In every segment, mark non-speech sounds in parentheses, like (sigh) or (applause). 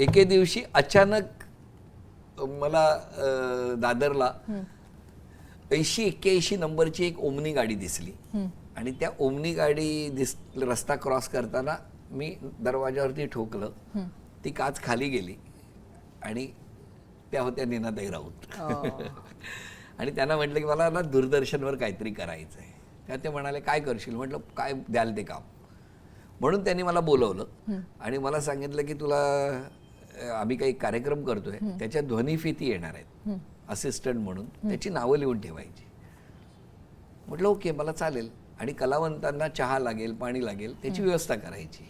एके दिवशी अचानक मला दादरला ऐंशी एक्क्याऐंशी नंबरची एक ओमनी गाडी दिसली. आणि त्या ओमनी गाडी दिस रस्ता क्रॉस करताना मी दरवाजावरती ठोकलं. ती काच खाली गेली आणि त्या होत्या नीनाताई राऊत. (laughs) आणि त्यांना म्हटलं की मला ना दूरदर्शनवर काहीतरी करायचं आहे त्या ते म्हणाले काय करशील? म्हटलं काय द्याल ते काम. म्हणून त्यांनी मला बोलवलं. आणि मला सांगितलं की तुला आम्ही काही कार्यक्रम करतोय त्याच्या ध्वनिफिती येणार आहेत. असिस्टंट म्हणून त्याची नावं लिहून ठेवायची. म्हटलं ओके मला चालेल. आणि कलावंतांना चहा लागेल पाणी लागेल त्याची व्यवस्था करायची.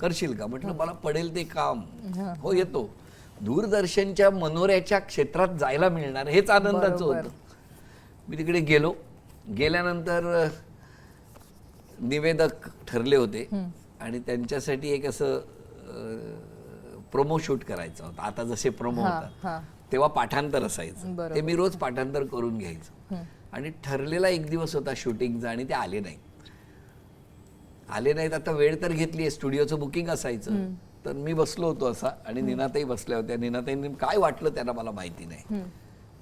करशील का? म्हटलं मला पडेल ते काम. हो येतो. दूरदर्शनच्या मनोऱ्याच्या क्षेत्रात जायला मिळणार हेच आनंदाचं होतं. मी तिकडे गेलो. गेल्यानंतर निवेदक ठरले होते. आणि त्यांच्यासाठी एक असं प्रोमो शूट करायचं होतं. आता जसे प्रोमो होतात. तेव्हा पाठांतर असायचं. ते मी रोज पाठांतर करून घ्यायचो. आणि ठरलेला एक दिवस होता शूटिंगचा आणि ते आले नाहीत. आले नाहीत. आता वेळ तर घेतली आहे. स्टुडिओचं बुकिंग असायचं. तर मी बसलो होतो असा आणि निनाताई बसल्या होत्या. निनाताईंनी काय वाटलं त्यांना मला माहिती नाही.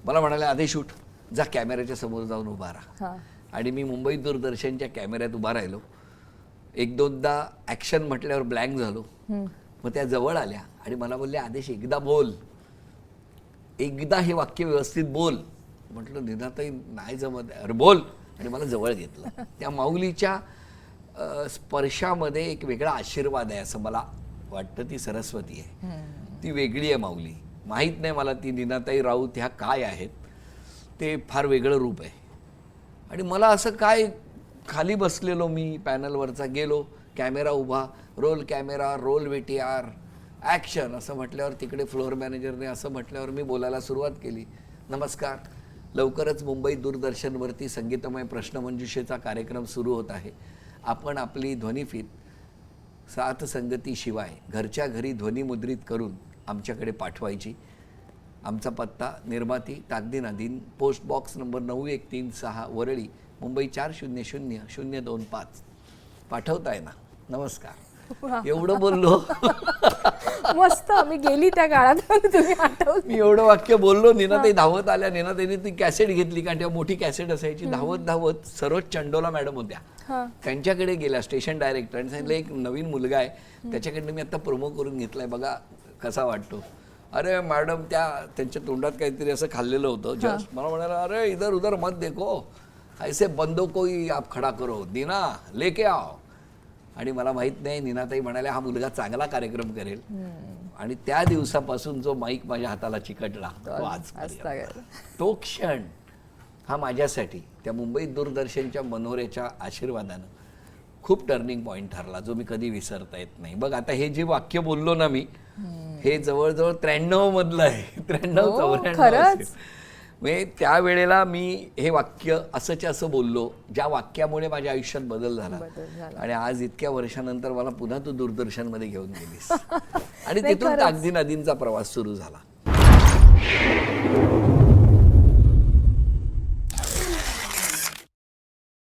मला म्हणाले आधी शूट. जा कॅमेऱ्याच्या समोर जाऊन उभा राहा. आणि मी मुंबई दूरदर्शनच्या कॅमेऱ्यात उभा राहिलो. एक दोनदा ॲक्शन म्हटल्यावर ब्लँक झालो. मग त्या जवळ आल्या आणि मला बोलले आदेश एकदा बोल. एकदा हे वाक्य व्यवस्थित बोल. म्हटलं निनाताई नाही जमत. आहे." अरे बोल. आणि मला जवळ घेतलं. (laughs) त्या माऊलीच्या स्पर्शामध्ये एक वेगळा आशीर्वाद आहे असं मला वाटतं ती सरस्वती आहे. ती वेगळी आहे माऊली. माहीत नाही मला ती निनाताई राऊत ह्या काय आहेत. ते फार वेगळं रूप आहे. आणि मला असं काय खाली बसलेलो मी पॅनलवरचा गेलो कॅमेरा उभा roll camera roll VTR action असं म्हटल्यावर तिकडे फ्लोअर मॅनेजरने असं म्हटल्यावर मी बोलायला सुरुवात केली. नमस्कार. लवकरच मुंबई दूरदर्शनवरती संगीतमय प्रश्नमंजुषेचा कार्यक्रम सुरू होत आहे. आपण आपली ध्वनिफीत सात संगतीशिवाय घरच्या घरी ध्वनिमुद्रित करून आमच्याकडे पाठवायची. आमचा पत्ता निर्माती ताकदी नादीन पोस्ट बॉक्स नंबर नऊ एक तीन सहा वरळी मुंबई चार शून्य शून्य शून्य दोन पाच. पाठवताय ना. नमस्कार. एवढं बोललो. (laughs) मस्त. मी गेली त्या काळात (laughs) मी एवढं वाक्य बोललो निनाताई धावत आल्या. निनाताईने ती कॅसेट घेतली कारण तेव्हा मोठी कॅसेट असायची. धावत धावत सरोज चंडोला मॅडम होत्या. त्यांच्याकडे गेल्या स्टेशन डायरेक्टर. आणि सांगितलं एक नवीन मुलगा आहे. त्याच्याकडनं मी आता प्रोमो करून घेतलाय. बघा कसा वाटतो. अरे मॅडम त्या त्यांच्या तोंडात काहीतरी असं खाल्लेलं होतं जस्ट. मला म्हणाला अरे इधर उधर मत देखो. ऐसे बंदो कोई आप खडा करो दीना लेके आओ. आणि मला माहीत नाही नीनाताई म्हणाल्या हा मुलगा चांगला कार्यक्रम करेल. आणि त्या दिवसापासून जो माईक माझ्या हाताला चिकटला तो आज तो क्षण हा माझ्यासाठी त्या मुंबई दूरदर्शनच्या मनोऱ्याच्या आशीर्वादानं खूप टर्निंग पॉईंट ठरला जो मी कधी विसरता येत नाही. बघ आता हे जे वाक्य बोललो ना मी हे जवळजवळ त्र्याण्णव मधलं आहे. त्र्याण्णव चौऱ्याण्णव खरंच? असेल. म्हणजे त्यावेळेला मी हे वाक्य असंच्या असं बोललो ज्या वाक्यामुळे माझ्या आयुष्यात बदल झाला. आणि आज इतक्या वर्षानंतर मला पुन्हा तू दूरदर्शनमध्ये घेऊन गेलीस. (laughs) आणि तिथून ताकदी नदींचा प्रवास सुरू झाला.